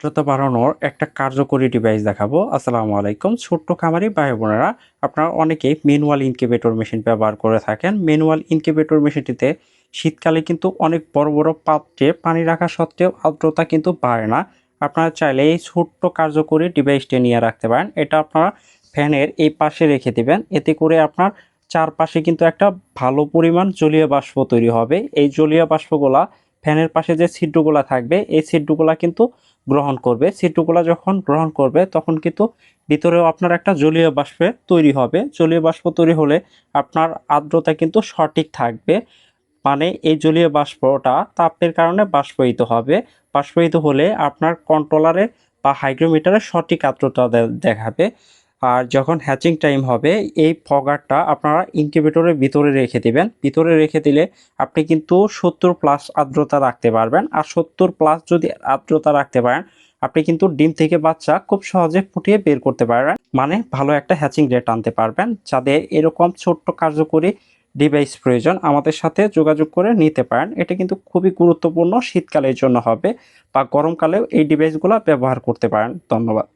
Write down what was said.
আর্দ্রতা বাড়ানোর একটা কার্যকরী ডিভাইস দেখাবো। আসসালামু আলাইকুম। ছোট্ট খামারি ভাই বোনেরা, আপনারা অনেকেই ম্যানুয়াল ইনকিউবেটর মেশিন ব্যবহার করে থাকেন। ম্যানুয়াল ইনকিউবেটর মেশিনটিতে শীতকালে কিন্তু অনেক বড় বড় পাত্রে পানি রাখা সত্ত্বেও আর্দ্রতা কিন্তু বাড়ে না। আপনারা চাইলে এই ছোট্ট কার্যকরী ডিভাইসটি নিয়ে রাখতে পারেন। এটা আপনারা ফ্যানের এই পাশে রেখে দেবেন। এতে করে আপনার চারপাশে কিন্তু একটা ভালো পরিমাণ জলীয় বাষ্প তৈরি হবে। এই জলীয় বাষ্পগুলা ফ্যানের পাশে যে ছিদ্রগুলা থাকবে, এই ছিদ্রগুলা কিন্তু গ্রহণ করবে। ছিদ্রগুলা যখন গ্রহণ করবে, তখন কিন্তু ভিতরেও আপনার একটা জলীয় বাষ্পে তৈরি হবে। জলীয় বাষ্প তৈরি হলে আপনার আর্দ্রতা কিন্তু সঠিক থাকবে। মানে এই জলীয় বাষ্পটা তাপের কারণে বাষ্পায়িত হবে। বাষ্পায়িত হলে আপনার কন্ট্রোলারে বা হাইগ্রোমিটারে সঠিক আর্দ্রতা দেখাবে। আর যখন হ্যাচিং টাইম হবে, এই ফগারটা আপনারা ইনকিউবেটরের ভিতরে রেখে দিবেন। ভিতরে রেখে দিলে আপনি কিন্তু সত্তর প্লাস আর্দ্রতা রাখতে পারবেন। আর সত্তর প্লাস যদি আর্দ্রতা রাখতে পারেন, আপনি কিন্তু ডিম থেকে বাচ্চা খুব সহজে ফুটিয়ে বের করতে পারবেন। মানে ভালো একটা হ্যাচিং রেট আনতে পারবেন যাদের এরকম ছোট্ট কার্যকরী ডিভাইস প্রয়োজন আমাদের সাথে যোগাযোগ করে নিতে পারেন। এটা কিন্তু খুবই গুরুত্বপূর্ণ শীতকালের জন্য হবে বা গরমকালেও এই ডিভাইসগুলো ব্যবহার করতে পারেন। ধন্যবাদ।